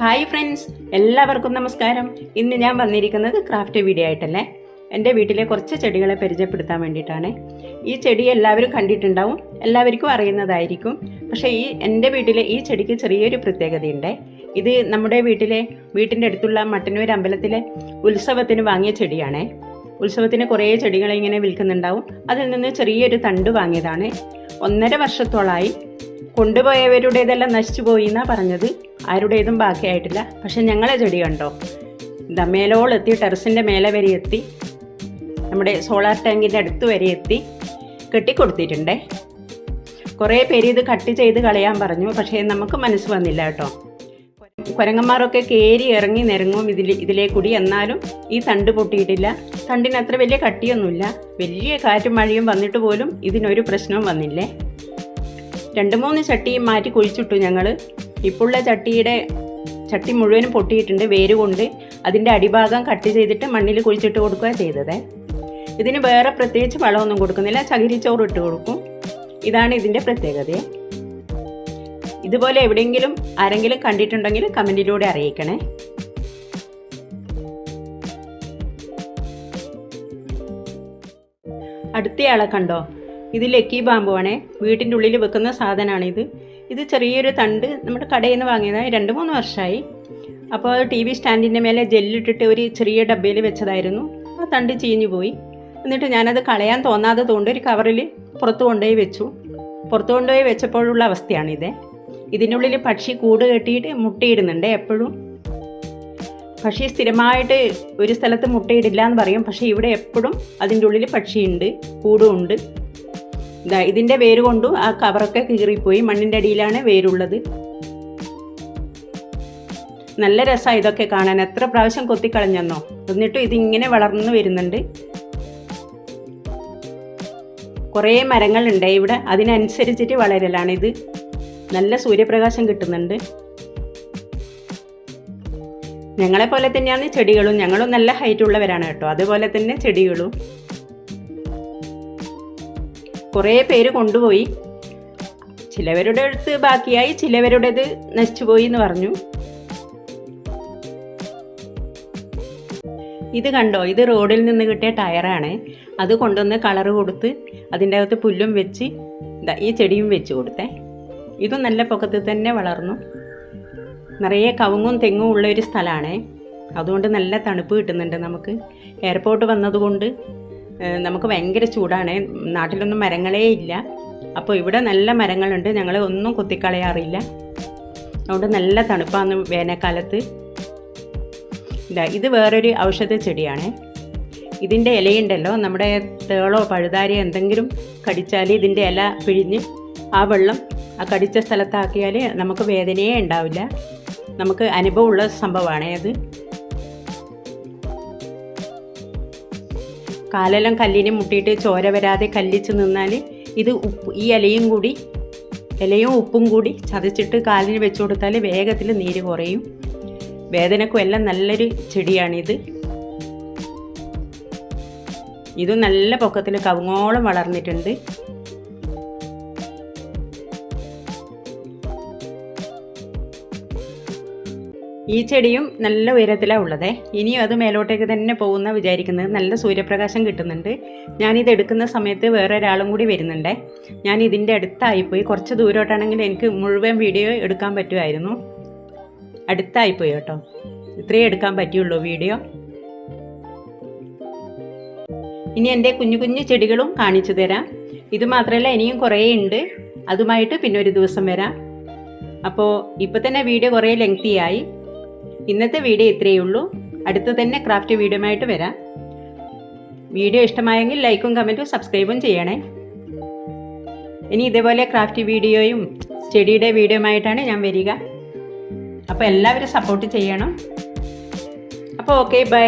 Hi friends എല്ലാവർക്കും നമസ്കാരം. ഇന്ന് ഞാൻ വന്നിരിക്കുന്നത് ക്രാഫ്റ്റ് വീഡിയോ ആയിട്ടല്ലേ? എന്റെ വീട്ടിലെ കുറച്ച് ചെടികളെ പരിചയപ്പെടുത്താൻ വേണ്ടിയിട്ടാണ്. ഈ ചെടി എല്ലാവരും കണ്ടിട്ടുണ്ടാവും എല്ലാവർക്കും അറിയുന്നതായിരിക്കും. പക്ഷേ ഈ എന്റെ വീട്ടിലെ ഈ ചെടിക്ക് ചെറിയൊരു പ്രത്യേകതയുണ്ട്. ഇത് നമ്മുടെ വീട്ടിലെ വീട്ടിന്റെ അടുത്തുള്ള മട്ടന്നൂർ അമ്പലത്തിലെ ഉത്സവത്തിന് വാങ്ങിയ ചെടിയാണ്. ഉത്സവത്തിന് കുറേ ചെടികൾ ഇങ്ങനെ വിൽക്കുന്നുണ്ടാവും. അതിൽ നിന്ന് ചെറിയൊരു തണ്ട് വാങ്ങിയതാണ്. ഒന്നര വർഷത്തോളമായി കൊണ്ടുപോയവരുടേതെല്ലാം നശിച്ചു പോയി എന്നാണ് പറഞ്ഞത്. ആരുടേതും ബാക്കിയായിട്ടില്ല. പക്ഷെ ഞങ്ങളെ ചെടി കണ്ടോ? ഇതാ മേലോളെത്തി ടെറസിന്റെ മേലെ വരെ എത്തി. നമ്മുടെ സോളാർ ടാങ്കിന്റെ അടുത്ത് വരെ എത്തി. കെട്ടിക്കൊടുത്തിട്ടുണ്ടേ. കുറേ പേര് ഇത് കട്ട് ചെയ്ത് കളയാൻ പറഞ്ഞു. പക്ഷേ നമുക്ക് മനസ്സ് വന്നില്ല കേട്ടോ. കുരങ്ങന്മാരൊക്കെ കയറി ഇറങ്ങി നിരങ്ങും ഇതിൽ ഇതിലേ കൂടി എന്നാലും ഈ തണ്ട് പൊട്ടിയിട്ടില്ല. തണ്ടിന് അത്ര വലിയ കട്ടിയൊന്നുമില്ല. വലിയ കാറ്റും മഴയും വന്നിട്ട് പോലും ഇതിനൊരു പ്രശ്നവും വന്നില്ലേ? രണ്ട് മൂന്ന് ചട്ടിയും മാറ്റി കുഴിച്ചിട്ടു ഞങ്ങൾ ഇപ്പോഴുള്ള ചട്ടിയുടെ ചട്ടി മുഴുവനും പൊട്ടിയിട്ടുണ്ട് വേര് കൊണ്ട് അതിന്റെ അടിഭാഗം കട്ട് ചെയ്തിട്ട് മണ്ണിൽ കുഴിച്ചിട്ട് കൊടുക്കുക ചെയ്തത്. ഇതിന് വേറെ പ്രത്യേകിച്ച് വളമൊന്നും കൊടുക്കുന്നില്ല. ചകിരിച്ചോറ് ഇട്ട് കൊടുക്കും. ഇതാണ് ഇതിന്റെ പ്രത്യേകത. ഇതുപോലെ എവിടെയെങ്കിലും ആരെങ്കിലും കണ്ടിട്ടുണ്ടെങ്കിൽ കമന്റിലൂടെ അറിയിക്കണേ. അടുത്തയാളെ കണ്ടോ? ഇത് ലക്കി ബാമ്പുവാണേ. വീട്ടിന്റെ ഉള്ളിൽ വെക്കുന്ന സാധനമാണിത്. ഇത് ചെറിയൊരു തണ്ട് നമ്മുടെ കടയിൽ നിന്ന് വാങ്ങിയതാണ് രണ്ട് മൂന്ന് വർഷമായി അപ്പോൾ ടി വി സ്റ്റാൻഡിന്റെ മേലെ ജെല്ലിട്ടിട്ട് ഒരു ചെറിയ ഡബ്ബയിൽ വെച്ചതായിരുന്നു. ആ തണ്ട് ചീഞ്ഞു പോയി. എന്നിട്ട് ഞാനത് കളയാൻ തോന്നാതെ കൊണ്ട് ഒരു കവറിൽ പുറത്ത് കൊണ്ടുപോയി വെച്ചു. പുറത്ത് കൊണ്ടുപോയി വെച്ചപ്പോഴുള്ള അവസ്ഥയാണിത്. ഇതിനുള്ളിൽ പക്ഷി കൂട് കെട്ടിയിട്ട് മുട്ടയിടുന്നുണ്ട് എപ്പോഴും. പക്ഷി സ്ഥിരമായിട്ട് ഒരു സ്ഥലത്ത് മുട്ടയിടില്ല എന്ന് പറയും. പക്ഷേ ഇവിടെ എപ്പോഴും അതിന്റെ ഉള്ളിൽ പക്ഷിയുണ്ട് കൂടുമുണ്ട്. ഇതാ ഇതിന്റെ വേര് കൊണ്ടും ആ കവറൊക്കെ കീറിപ്പോയി മണ്ണിന്റെ അടിയിലാണ് വേരുള്ളത്. നല്ല രസമാണ് ഇതൊക്കെ കാണാൻ. എത്ര പ്രാവശ്യം കൊത്തിക്കളഞ്ഞെന്നോ. എന്നിട്ടും ഇതിങ്ങനെ വളർന്നു വരുന്നുണ്ട്. കുറേ മരങ്ങളുണ്ട്. ഇവിടെ അതിനനുസരിച്ചിട്ട് വളരലാണ് ഇത്. നല്ല സൂര്യപ്രകാശം കിട്ടുന്നുണ്ട്. ഞങ്ങളെ പോലെ തന്നെയാണ് ചെടികളും. ഞങ്ങളും നല്ല ഹൈറ്റ് ഉള്ളവരാണ് കേട്ടോ. അതുപോലെ തന്നെ ചെടികളും. കുറേ പേര് കൊണ്ടുപോയി. ചിലവരുടെ അടുത്ത് ബാക്കിയായി ചിലവരുടേത് നശിച്ചുപോയി എന്ന് പറഞ്ഞു. ഇത് കണ്ടോ? ഇത് റോഡിൽ നിന്ന് കിട്ടിയ ടയറാണ്. അത് കൊണ്ടുവന്ന് കളറ് കൊടുത്ത് അതിന്റെ അകത്ത് പുല്ലും വെച്ച് ഈ ചെടിയും വെച്ച് കൊടുത്തേ. ഇതും നല്ല പൊക്കത്തിൽ തന്നെ വളർന്നു. നിറയെ കവുങ്ങും തെങ്ങും ഉള്ള ഒരു സ്ഥലമാണ്. അതുകൊണ്ട് നല്ല തണുപ്പ് കിട്ടുന്നുണ്ട് നമുക്ക്. എയർപോർട്ട് വന്നതുകൊണ്ട് നമുക്ക് ഭയങ്കര ചൂടാണ്. നാട്ടിലൊന്നും മരങ്ങളേ ഇല്ല. അപ്പോൾ ഇവിടെ നല്ല മരങ്ങളുണ്ട്. ഞങ്ങൾ ഒന്നും കൊത്തിക്കളയാറില്ല. അതുകൊണ്ട് നല്ല തണുപ്പാണ് വേനൽക്കാലത്ത്. ഇതാ ഇത് വേറൊരു ഔഷധ ചെടിയാണ്. ഇതിന്റെ ഇലയുണ്ടല്ലോ. നമ്മുടെ തേളോ പഴുതാരിയോ എന്തെങ്കിലും കടിച്ചാൽ ഇതിന്റെ ഇല പിഴിഞ്ഞ് ആ വെള്ളം ആ കടിച്ച സ്ഥലത്താക്കിയാൽ നമുക്ക് വേദനയേ ഉണ്ടാവില്ല. നമുക്ക് അനുഭവമുള്ള സംഭവമാണ് അത് കാലെല്ലാം കല്ലിനെ മുട്ടിയിട്ട് ചോര വരാതെ കല്ലിച്ച് നിന്നാൽ ഇത് ഉപ്പ് ഈ ഇലയും കൂടി ഇലയും ഉപ്പും കൂടി ചതച്ചിട്ട് കാലിന് വെച്ച് കൊടുത്താൽ വേഗത്തിൽ നീര് കുറയും. വേദനക്കും എല്ലാം നല്ലൊരു ചെടിയാണിത്. ഇത് നല്ല പൊക്കത്തിൽ കവുങ്ങോളം വളർന്നിട്ടുണ്ട്. ഈ ചെടിയും നല്ല ഉയരത്തിലാണ് ഉള്ളത്. ഇനിയും അത് മേലോട്ടേക്ക് തന്നെ പോകുന്ന വിചാരിക്കുന്നത്. നല്ല സൂര്യപ്രകാശം കിട്ടുന്നുണ്ട്. ഞാനിത് എടുക്കുന്ന സമയത്ത് വേറെ ഒരാളും കൂടി വരുന്നുണ്ട്. ഞാൻ ഇതിന്റെ അടുത്തായിപ്പോയി കുറച്ച് ദൂരോട്ടാണെങ്കിൽ എനിക്ക് മുഴുവൻ വീഡിയോ എടുക്കാൻ പറ്റുമായിരുന്നു. അടുത്തായിപ്പോയി കേട്ടോ. ഇത്രയേ എടുക്കാൻ പറ്റുള്ളൂ വീഡിയോ. ഇനി എന്റെ കുഞ്ഞു കുഞ്ഞു ചെടികളും കാണിച്ചു തരാം. ഇത് മാത്രമല്ല ഇനിയും കുറേ ഉണ്ട്. അതുമായിട്ട് പിന്നെ ഒരു ദിവസം വരാം. അപ്പോൾ ഇപ്പോൾ തന്നെ വീഡിയോ കുറേ ലെങ്തിയായി ഇന്നത്തെ വീഡിയോ ഇത്രയേ ഉള്ളൂ. അടുത്ത് തന്നെ ക്രാഫ്റ്റ് ആയിട്ട് വരാം. വീഡിയോ ഇഷ്ടമായെങ്കിൽ ലൈക്കും കമന്റും സബ്സ്ക്രൈബും ചെയ്യണേ. ഇനി ഇതേപോലെ ക്രാഫ്റ്റ് വീഡിയോയും ചെടിയുടെ വീഡിയോയുമായിട്ടാണ് ഞാൻ വരിക. അപ്പോൾ എല്ലാവരും സപ്പോർട്ട് ചെയ്യണം. അപ്പോൾ ഓക്കെ ബൈ